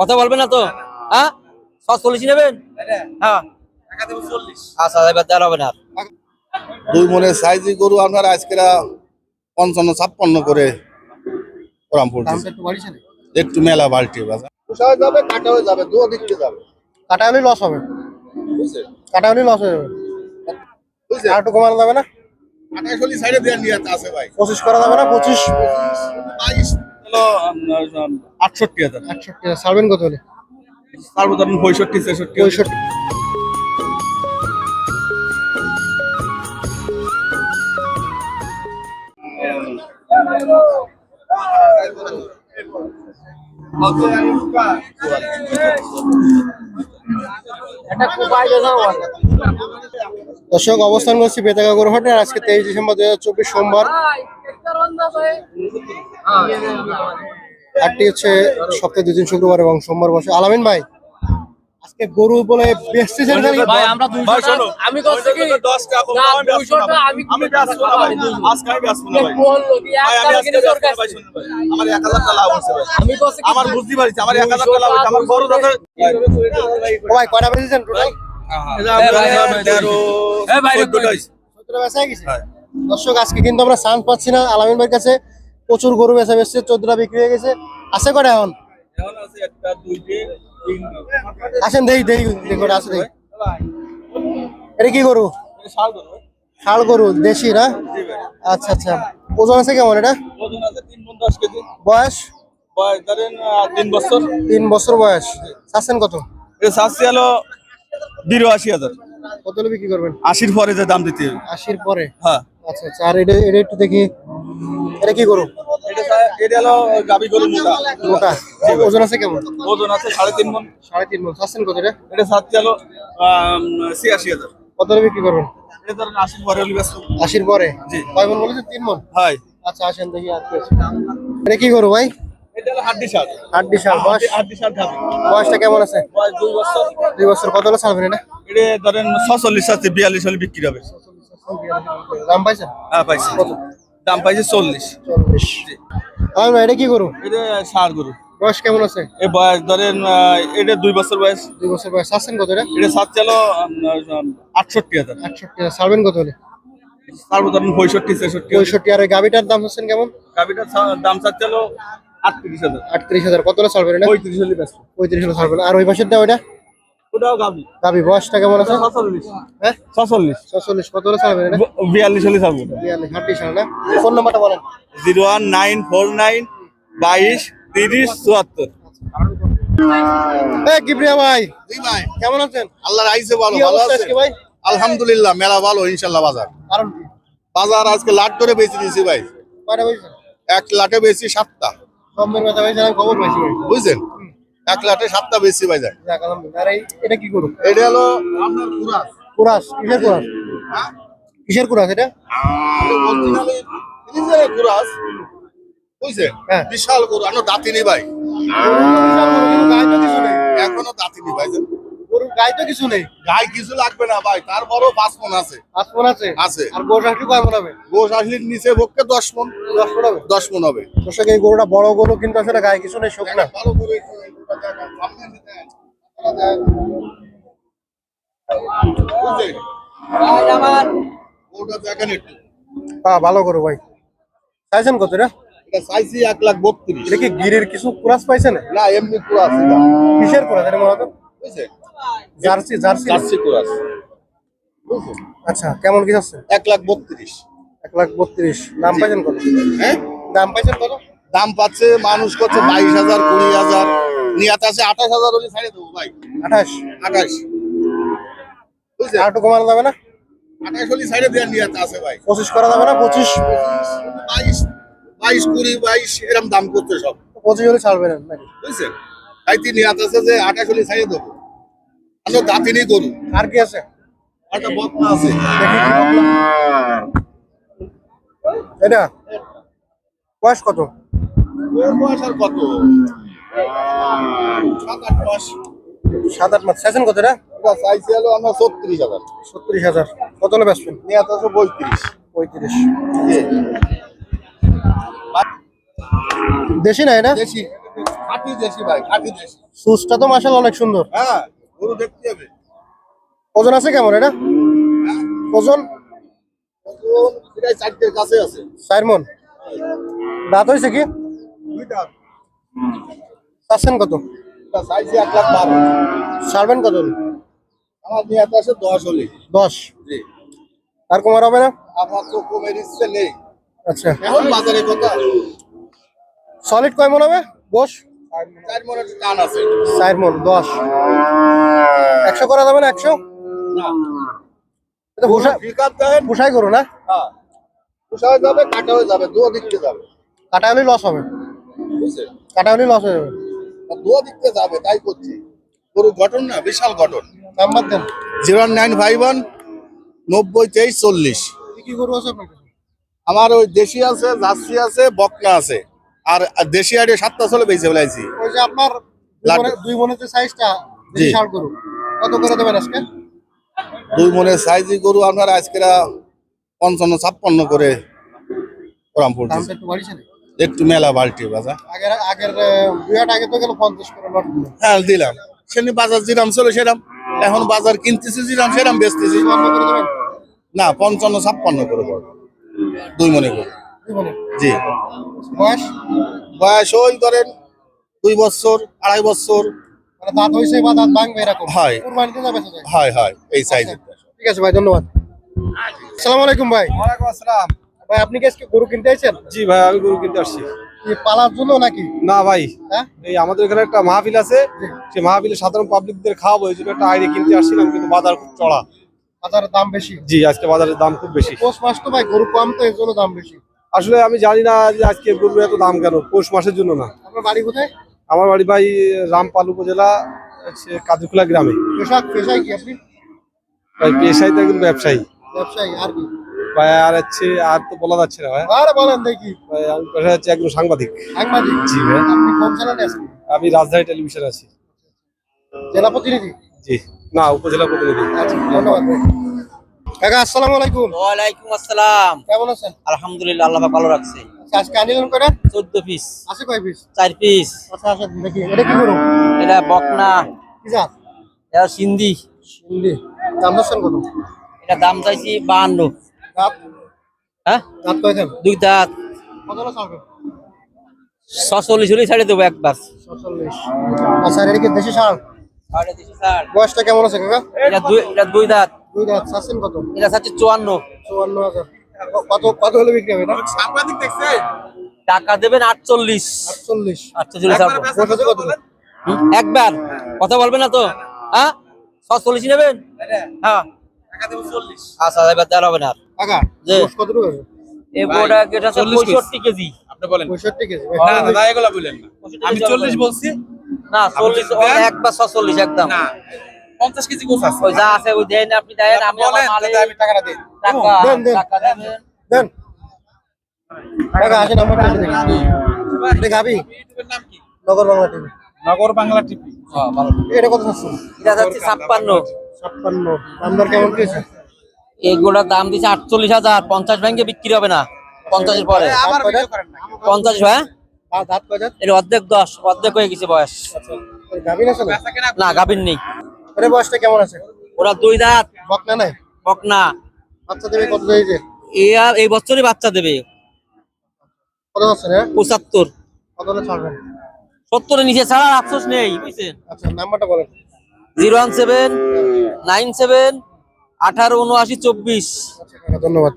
কথা বলবেন না তো? হ্যাঁ? চল্লিশ নেবেন? হ্যাঁ। আচ্ছা এবার দেওয়া হবে না আর। দুই সাইজি গরু আপনার আজকেরা পঞ্চান্ন ছাপ্পান্ন করে একটু মেলা বাল্টি বাজার। পোষায় যাবে কাটা হয়ে যাবে দু যাবে। কাটা হলে লস হবে। কাটা হলে লস হয়ে যাবে। বুঝছে? আর একটু কমানো যাবে না? আঠাশলি সাইডে দেওয়ার নিয়ে আছে ভাই। পঁচিশ করা যাবে না? পঁচিশ। বাইশ। হলো আটষট্টি হাজার। ছাড়বেন কত হলে? তারপর ধরুন পঁয়ষট্টি ছেষট্টি পঁয়ষট্টি। দর্শক অবস্থান করছি বেতাগা গরুহাটে। আজকে তেইশ ডিসেম্বর দুই হাজার চব্বিশ সোমবার। হাটটি হচ্ছে সপ্তাহে দুই দিন শুক্রবার এবং সোমবার বসে। আলামিন ভাই আজকে গরু বলে বেচতেছেন ভাই আমরা 200 আমি করছি কি না 200 টাকা আমি আমি ব্যস্ত না ভাই। আজকে আমি ব্যস্ত না ভাই। বলল কি আমি আজকে ব্যস্ত না ভাই, শুনুন ভাই। আমার এক হাজার টাকা লাভ হচ্ছে ভাই। আমি করছি আমার বুঝতে পারছি আমার এক হাজার টাকা লাভ হচ্ছে আমার বড় দাদা ও ভাই কয়টা বেচেছেন টোটাল এ ভাই, সতেরো বেচা হয়ে গেছে? দর্শক আজকে কিন্তু আমরা চান্স পাচ্ছি না। আলামিন ভাইয়ের কাছে প্রচুর গরু বেচা বেচছে চোদ্দটা বিক্রি হয়ে গেছে। আছে কটা এখন? আসেন দেই দেই দেখো আছে দেই এটা কি গরু? ষাড় গরু দেশি না? আচ্ছা আচ্ছা। ওজন আছে কেমন এটা? বয়স? তিন বছর তিন বছর বয়স। চাচ্ছেন কত? শাস্তি হলো বিরাশি হাজার। কত বিক্রি করবেন? আশির পরে যে দাম দিতে আশির পরে? হ্যাঁ। আচ্ছা আচ্ছা। আর এটা এটা একটু দেখি। এটা কি গরু? এটা হলো গাবি গরু মোটা। মোটা। ওজন আছে কেমন? ওজন আছে সাড়ে তিন মন। সাড়ে তিন মন। চাচ্ছেন কত এটা? হলো ছিয়াশি হাজার। কত বিক্রি করবেন? আশির পরে আশির পরে? জি। কয় মন বলেছেন? তিন মন? হয় আচ্ছা আসেন দেখি। এটা কি ভাই? বয়সটা কেমন আছে? দুই বছর। কত ছাড়বেন এটা? এটা ধরেন ছচল্লিশ আছে বিয়াল্লিশ হলে বিক্রি হবে। দাম পাইছেন? হ্যাঁ পাইছি। দাম পাইছে চল্লিশ। চল্লিশ। আর ভাই, এটা কি গরু? এটা ষাড় গরু। বয়স কেমন আছে? এই বয়স ধরেন আহ, এটা দুই বছর বয়স। দুই বছর বয়স। চাচ্ছেন কত এটা? এটা সাত চালো আটষট্টি হাজার। একষট্টি ছাড়বেন কত হলে তারপর ধরেন পঁয়ষট্টি ছেষট্টি পঁয়ষট্টি। আর ওই গাভিটার দাম হচ্ছেন কেমন? গাভিটার সা- দাম সাত চালো আটত্রিশ হাজার। আটত্রিশ হাজার। কত হলে ছাড়বেন এটা? পঁয়ত্রিশ হলে পঁয়ত্রিশ হলে ছাড়বেন। আর ওই পাশেরটা ওইটা ওটাও বয়সটা কেমন আছে? হ্যাঁ? কত হলে ছাড়বেন এটা? হলে না? ফোন নাম্বারটা বলেন। কিপ্রিয়া ভাই জি ভাই। কেমন আছেন? আল্লাহর আইসে ভালো কি ভালো অবস্থা ভাই? আলহামদুলিল্লাহ মেলা ভালো ইনশাল্লাহ বাজার। কারণ বাজার আজকে লাট করে বেঁচে দিয়েছি ভাই। কয়টা এক লাটে বেশি সাতটা। কমের কথা ভাই খবর বুঝছেন? এক লাটে সাতটা বেশি ভাই যায় এটা কি করুন এটা হলো আপনার কুরাস। কুরাস কিসের কুরাস? কিসের কুরাস এটা? অরিজিনালি নিজের কুরাস বুঝছেন হ্যাঁ। বিশাল গরু আমরা দাঁতিনি ভাই। এখনও দাঁতিনি ভাই। গরুর গায়ে তো কিছু নেই গায়ে কিছু লাগবে না ভাই তারপরও পাঁচ মন আছে পাঁচ মন আছে আছে আর গোশ আসলে কয় মন হবে আসলির নিচে দশ মন দশ মন হবে দশ মন হবে দর্শক এই গরুটা বড় গরু কিন্তু আসলে গায়ে কিছু নেই শোক না ভালো করে হ্যাঁ ভালো ভাই চাইছেন কত এটা এটা চাইছি এক লাখ বত্রিশ এটা কি গিরের কিছু কুরাস পাইছে না এমনি কুরাস। কিসের কুরাস এটা মনে হয় জার্সি জার্সি জার্সি কুরাস। আচ্ছা কেমন কি আছে এক লাখ বত্রিশ। এক লাখ বত্রিশ। দাম পাইছেন কত? হ্যাঁ? দাম পাইছেন কত? দাম পাচ্ছে মানুষ করছে বাইশ হাজার কুড়ি হাজার। নিয়াত আছে আঠাশ হাজার হলে ছাড়ে দেবো ভাই। আঠাশ? আঠাশ। আর একটু কমানো যাবে না? আঠাশ হলে ছাড়ে দেওয়ার নিয়াত আছে ভাই। পঁচিশ করা যাবে না? পঁচিশ? বাইশ বাইশ কুড়ি বাইশ এরকম দাম করছে সব। পঁচিশ হলে ছাড়বেন নাকি? বুঝছেন? তাই তিন নিয়াত আছে যে আঠাশ হলে ছাড়ে দেবো। দাঁতিনি গরু। আর কি আছে? একটা বকনা আছে। এটা? বয়স কত? বয়স আর কত? সাত আট মাস। সাত আট মাস। চাইছেন কত এটা? এটা চাইছি হলো আমরা ছত্রিশ হাজার। ছত্রিশ হাজার। কত হলে আছে পঁয়ত্রিশ। পঁয়ত্রিশ। দেশি না এটা? দেশি। খাঁটি দেশি ভাই খাঁটি দেশি। সুসটা তো মাসাল অনেক সুন্দর। হ্যাঁ। গরু দেখতে হবে ওজন আছে কেমন এটা? ওজন? ওজন চারটের কাছে আছে। চার মন। দাঁত হয়েছে কি? চাচ্ছেন কত? চাইছি এক লাখ বারো। ছাড়বেন কত? আমার নিয়ে আছে দশ হলে। দশ? জি। আর কমার হবে না? আমার তো কমের ইচ্ছে নেই। আচ্ছা। এখন বাজারে কথা। সলিড কয় মন হবে? বস? চার মনে একটু টান আছে। চার মন দশ। একশো করা যাবে না একশো? এটা ভুষা ভুষাই করো না? হ্যাঁ। হয়ে যাবে কাটা হয়ে যাবে দিকতে যাবে। কাটা হলে লস হবে। কাটা হলে লস হয়ে যাবে। আর দিকতে যাবে তাই করছি। গরু গঠন না বিশাল গঠন। নাম্বার দেন। জিরো নাইন ফাইভ ওয়ান নব্বই তেইশ চল্লিশ। কি গরু আছে আপনার আমার ওই দেশি আছে জার্সি আছে বকনা আছে। আর দেশি আড়ে সাতটা চলে বেঁচে ফেলাইছি। ওই যে আপনার দুই। মনে- মনের যে সাইজটা জি। গরু কত করে দেবেন আজকে? দুই মনের সাইজি গরু আপনার আজকে পঞ্চান্ন ছাপ্পান্ন করে ওরাম একটু মেলা বাল্টি বাজা। আগের আগের হাট আগে তো গেল পঞ্চাশ করে লট হ্যাঁ দিলাম। সেনি বাজার জিরাম চলে সেরাম। এখন বাজার কিনতেছি জিরাম সেরাম বেচতেছি। না পঞ্চান্ন ছাপ্পান্ন করে দুই মনে করে জি। বয়স? বয়স ওই ধরেন দুই বছর আড়াই বছর। মানে দাঁত হয়েছে বা দাঁত ভাঙবে এরকম। হয়। কুরবানিতে যাবে হয় হয়। এই সাইজের ঠিক আছে ভাই ধন্যবাদ। আসসালামু আলাইকুম ভাই। ওয়ালাইকুম আসসালাম। ভাই আপনি কি আজকে গরু কিনতে আইছেন? জি ভাই আমি গরু কিনতে আসছি। পালার জন্য নাকি? না ভাই। হ্যাঁ? এই আমাদের এখানে একটা মাহফিল আছে। সেই মাহফিলে সাধারণ পাবলিকদের খাওয়াবো এই জন্য একটা আইডিয়া কিনতে আসছিলাম কিন্তু বাজার খুব চড়া। বাজারের দাম বেশি? জি আজকে বাজারের দাম খুব বেশি। পৌষ মাস তো ভাই গরু কম তো এর জন্য দাম বেশি। আসলে আমি জানি না যে আজকে গরুর এত দাম কেন পৌষ মাসের জন্য না। আপনার বাড়ি কোথায়? আমার বাড়ি ভাই রামপাল উপজেলা হচ্ছে গ্রামে। পেশা পেশায় কি আপনি? ভাই পেশায় তো একজন ব্যবসায়ী। ব্যবসায়ী আর কি? ভাই আর হচ্ছে আর তো বলা যাচ্ছে না ভাই। আর বলেন দেখি। ভাই আমি হচ্ছে একজন সাংবাদিক। সাংবাদিক? জি ভাই। আপনি কোন চ্যানেলে আছেন? আমি রাজধানী টেলিভিশন আছি। জেলা প্রতিনিধি? জি। না উপজেলা প্রতিনিধি। আচ্ছা ধন্যবাদ কাকা আসসালামু আলাইকুম। ওয়ালাইকুম আসসালাম। কেমন আছেন? আলহামদুলিল্লাহ আল্লাহ ভালো রাখছে। আজকে আনিলেন করে চোদ্দ পিস আছে কয় পিস চার পিস আচ্ছা আচ্ছা দেখি এটা কি করুন এটা বকনা। কি জাত? এটা সিন্ধি। হিন্দি দাম দর্শন কত? এটা দাম চাইছি দাঁত? হ্যাঁ? দাঁত কয় দেন দুই দাঁত। কত হলো ছাড়বে ছচল্লিশ হলেই ছাড়ে দেবো একবার আচ্ছা এটা কি দেশি সার? সাড়ে তিনশো ষাট। বয়সটা কেমন আছে কাকা? এটা দুই এটা দুই দাঁত। দুই চাচ্ছেন কত? এটা চাচ্ছে চুয়ান্ন। চুয়ান্ন হাজার। কত কত হলে বিক্রি হবে এটা? টাকা দেবেন আটচল্লিশ। আটচল্লিশ। আটচল্লিশ কত? একবার? কথা বলবেন না তো? হ্যাঁ? ছচল্লিশ নেবেন? হ্যাঁ। আচ্ছা এবার দেওয়া হবে না বোর্ডা এটা কেজি। কেজি। আমি চল্লিশ বলছি। না চল্লিশ একবার ছচল্লিশ একদম। পঞ্চাশ কেজি গোছ আছে। ওই যা আছে ওই দেন আপনি দেন আমি টাকাটা দিই। টাকা দেন, দেন। টাকা দেন। কাছে দেখি এটা গাবি নাম কি? নগর বাংলা টিভি। নগর বাংলা টিভি। হ্যাঁ, ভালো। এটা কত চাচ্ছেন? এটা যাচ্ছে ছাপ্পান্ন। ছাপ্পান্ন। দাম দর কেমন দিয়েছে? এগুলোর দাম দিচ্ছে আটচল্লিশ হাজার পঞ্চাশ ব্যাংকে বিক্রি হবে না পঞ্চাশের পরে? পঞ্চাশ হ্যাঁ? দাঁত- দাঁত কয় দাঁত? এর অর্ধেক দশ অর্ধেক হয়ে গেছে বয়স। না না গাভীর নেই। এর বয়সটা কেমন আছে? ওরা দুই দাঁত। বকনা নাই? বকনা। বাচ্চা দেবে কত দিয়েছে আর এই বছরই বাচ্চা দেবে। কত বছর না পঁচাত্তর। কত ছাড়বেন? সত্তরের নিচে ছাড়া আফসোস নেই বুঝছেন? আচ্ছা নাম্বারটা বলেন। Zero one seven nine seven আঠারো উনআশি চব্বিশ। আচ্ছা ধন্যবাদ।